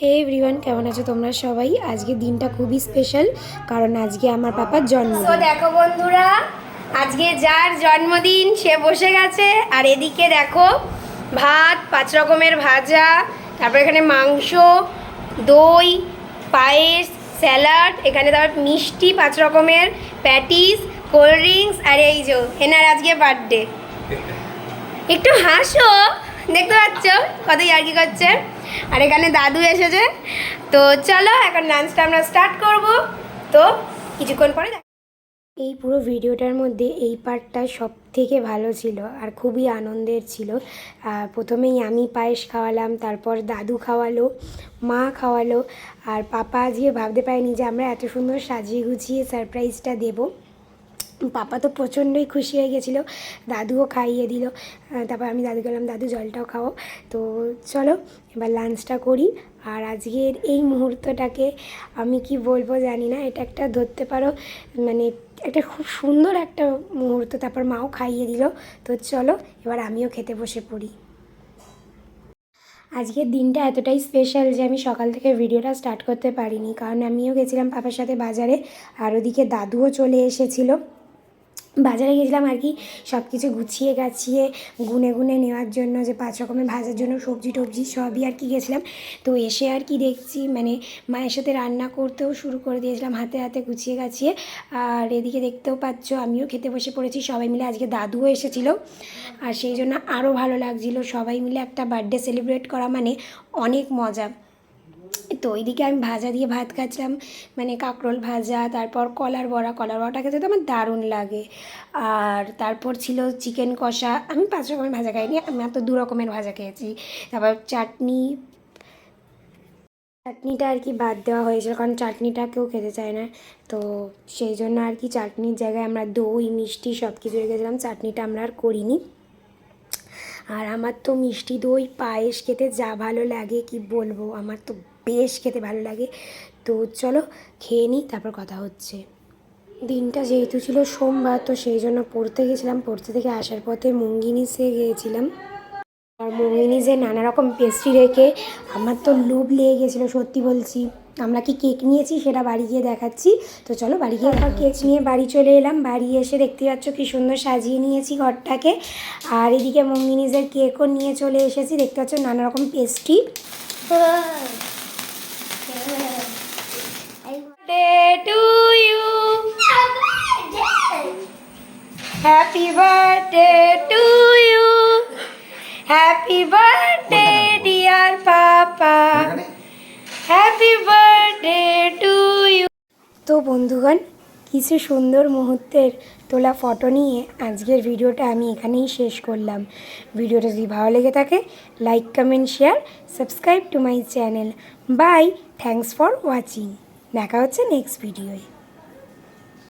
হে everyone, কেমন আছো তোমরা সবাই? আজকে দিনটা খুবই স্পেশাল কারণ আজকে আমার পাপার জন্মদিন। দেখো বন্ধুরা, আজকে যার জন্মদিন, সে বসে গেছে। আর এদিকে দেখো, ভাত, পাঁচ রকমের ভাজা, তারপর এখানে মাংস, দই, পায়েস, স্যালাড, এখানে তারপর মিষ্টি, পাঁচ রকমের প্যাটিস, কোল্ড ড্রিঙ্কস, আর এই যে, এনার আজকে বার্থডে। একটু হাসো। দেখতে পাচ্ছ কত ইয়ার্কি করছে? আর এখানে দাদু এসেছে। তো চলো, এখন ডান্সটা আমরা স্টার্ট করব। তো কিছুক্ষণ পরে এই পুরো ভিডিওটার মধ্যে এই পার্টটা সব থেকে ভালো ছিল আর খুবই আনন্দের ছিল। প্রথমেই আমি পায়েস খাওয়ালাম, তারপর দাদু খাওয়ালো, মা খাওয়ালো, আর পাপা আজকে ভাবতে পারিনি যে আমরা এত সুন্দর সাজিয়ে গুছিয়ে সারপ্রাইজটা দেবো। পাপা তো প্রচণ্ডই খুশি হয়ে গেছিল, দাদুও খাইয়ে দিল। তারপর আমি দাদু গেলাম দাদু, জলটাও খাও। তো চলো, এবার লাঞ্চটা করি। আর আজকের এই মুহূর্তটাকে আমি কি বলব জানি না, এটা একটা ধরতে পারো মানে একটা খুব সুন্দর একটা মুহূর্ত। তারপর মাও খাইয়ে দিল। তো চলো, এবার আমিও খেতে বসে পড়ি। আজকের দিনটা এতটাই স্পেশাল যে আমি সকাল থেকে ভিডিওটা স্টার্ট করতে পারিনি। কারণ আমিও গেছিলাম পাপার সাথে বাজারে, আর ওদিকে দাদুও চলে এসেছিল। বাজারে গেছিলাম আর কি সব কিছু গুছিয়ে গাছিয়ে, গুনে গুনে নেওয়ার জন্য যে পাঁচ রকমের ভাজার জন্য সবজি টবজি সবই আর কি গেছিলাম। তো এসে আর কি দেখছি মানে মায়ের সাথে রান্না করতেও শুরু করে দিয়েছিলাম হাতে হাতে গুছিয়ে গাছিয়ে। আর এদিকে দেখতেও পাচ্ছ, আমিও খেতে বসে পড়েছি, সবাই মিলে আজকে দাদুও এসেছিল। আর সেই জন্য আরও ভালো লাগছিল, সবাই মিলে একটা বার্থডে সেলিব্রেট করা মানে অনেক মজা। তো ওইদিকে আমি ভাজা দিয়ে ভাত খাচ্ছিলাম মানে কাঁকরোল ভাজা, তারপর কলার বড়া, কলার বড়াটা খেতে তো আমার দারুণ লাগে। আর তারপর ছিল চিকেন কষা, আমি পাঁচ রকমের ভাজা খাইনি, আমি তো দু রকমের ভাজা খেয়েছি। তারপর চাটনি, চাটনিটা আর কি বাদ দেওয়া হয়েছিল, কারণ চাটনিটা কেউ খেতে চায় না। তো সেই জন্য আর কি চাটনির জায়গায় আমরা দই, মিষ্টি সব কিছু রেখেছিলাম, চাটনিটা আমরা আর করিনি। আর আমার তো মিষ্টি দই, পায়েস খেতে যা ভালো লাগে, কি বলব? আমার তো বেশ খেতে ভালো লাগে। তো চলো খেয়ে নিই, তারপর কথা হচ্ছে। দিনটা যেহেতু ছিল সোমবার, তো সেই জন্য পড়তে গেছিলাম। পড়তে থেকে আসার পথে মুঙ্গিনিসে গিয়েছিলাম। আর মোমিনিজে নানা রকম পেস্ট্রি রেখে আমার তো লোভ লেগে গেছিল সত্যি বলছি। আমরা কি কেক নিয়েছি সেটা বাড়ি গিয়ে দেখাচ্ছি। তো চলো বাড়ি গিয়ে এবার কেক নিয়ে বাড়ি চলে এলাম। বাড়ি এসে দেখতে পাচ্ছ কি সুন্দর সাজিয়ে নিয়েছি ঘরটাকে। আর এদিকে মোমিনিজের কেকও নিয়ে চলে এসেছি। দেখতে পাচ্ছ নানা রকম pastry birthday to you happy birthday to you happy birthday dear papa happy birthday to you তো বন্ধুগণ কিছু সুন্দর মুহূর্তের তোলা ফটো নিয়ে আজকের ভিডিওটা আমি এখানেই শেষ করলাম। ভিডিওটা যদি ভালো লেগে থাকে like comment share subscribe to my channel bye thanks for watching দেখা হচ্ছে নেক্সট ভিডিওয়